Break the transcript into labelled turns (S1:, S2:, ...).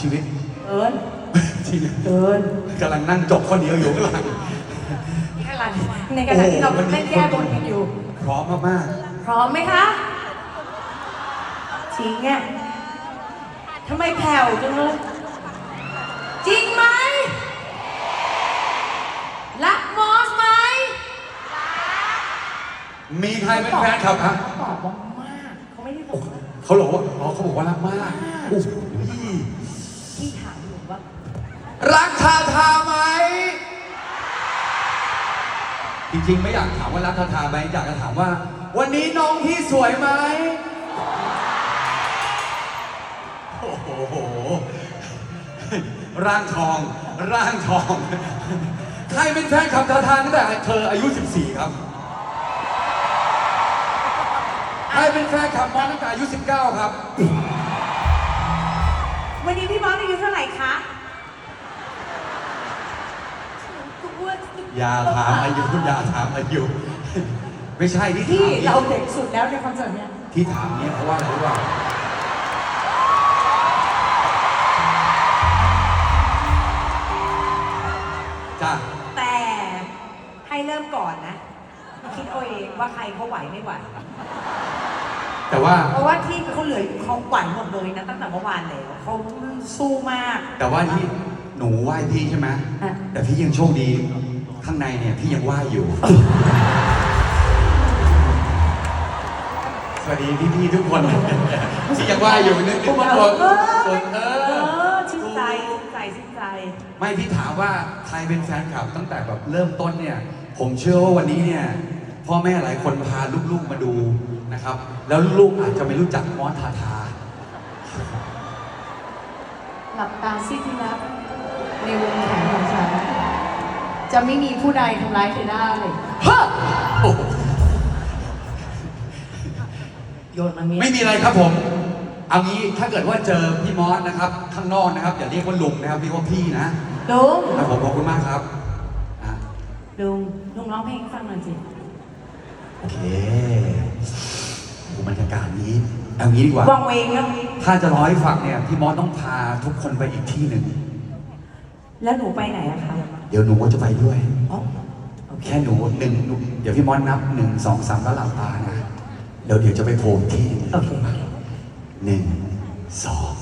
S1: ชีวิต
S2: เอิญ
S1: จริง
S2: เอิญ
S1: กำลังนั่งจบข้อเดียวอยู่ข้างหลัง
S2: ขณะในขณะที่เราเล่นแก้บนกันอยู่
S1: พร้อมมาก
S2: พร้อมไหมคะจริงอะทำไมแผ่วจังเลยจริงไหมรักมอสไหม
S1: ๆมีใครเป็นแฟนคลับครับ
S2: ตอบว่ามากเขาไม่ได้บอกว่า
S1: เขาบอกว่าอ๋อเขาบอกว่ารักมาก รักทาทาไหม จริงๆ ไม่อยากถามว่ารักทาทาไหมอยากจะถามว่า วันนี้น้องพี่สวยไหม โอ้โห ร่างทอง ร่างทอง ใครเป็นแฟนคลับทาทาตั้งแต่เธออายุ 14 ครับ ใครเป็นแฟนคลับมอสตั้งแต่อายุ 19 ครับ
S2: วันนี้พี่มอสอายุเท่าไหร่คะคุณอ้วน
S1: อย่าถามอายุอย่าถามอายุ ไม่ใช่ที่
S2: พี่
S1: ถาม
S2: เรา
S1: นี่
S2: เด็กสุดแล้วในคอนเสิร์ตเนี้ย
S1: ที่ถามเนี่ยเพราะว่าอะไรรู้ป่าจ้า
S2: แต่ให้เริ่มก่อนนะ คิดเอาเองว่าใครเขาไหวไม่ไหว
S1: แต่ว่า
S2: เพราะว่าที่เขาเหลืออยู่เขาไหวหมดเลยนะตั้งแต่เมื่อวานแล้วเขาสู้มาก
S1: แต่ว่าที่หนูไหว้พี่ใช่ไหม
S2: อะ
S1: แต่พี่ยังโชคดีข้างในเนี่ยพี่ยังไหว้อยู่ สวัสดีพี่ๆทุกคนที่ยังไหว้อยู่นึกนึกว่าตัว
S2: เออ
S1: ตัวเอ
S2: เอ
S1: อ
S2: อชื่นใจชื่นใจชื่นใจ
S1: ไม่ที่ถามว่าใครเป็นแฟนคลับตั้งแต่แบบเริ่มต้นเนี่ย ผมเชื่อว่าวันนี้เนี่ย พ่อแม่หลายคนพาลูกๆมาดูนะครับ แล้วลูกๆอาจจะไม่รู้จักมอสทาทา
S3: หลับตาสิที่รักในวงแขนของฉัน จะไม่มีผู้ใดทำร้ายเธอได้เฮ้อ
S1: โอ้โห
S2: โยนมางี้
S1: ไม่มีอะไรครับผม เอางี้ถ้าเกิดว่าเจอพี่มอสนะครับ ข้างนอกนะครับอย่าเรียกว่าลุงนะครับเรียกว่าพี่นะ
S2: ลุง
S1: แล้วผมขอบคุณมากครับอะ
S2: ลุงลุงร้องเพลงให้ฟังหน่อยสิ
S1: โอเคโอ้บรรยากาศนี้เอางี้ดีกว่า
S2: วังเวงแล้ว
S1: ถ้าจะร้อยฟังเนี่ยพี่มอสต้องพาทุกคนไปอีกที่หนึ่ง
S2: แล้วหนูไปไหนอะคะ
S1: เดี๋ยวหนูก็จะไปด้วย
S2: อ๋อโอเค
S1: แค่หนูหนึ่งหนูเดี๋ยวพี่มอสนับหนึ่งสองสามแล้วหลับตานะเดี๋ยวเดี๋ยวจะไปโผล่อีกที่หนึ่ง
S2: โอเค
S1: หนึ่งสอง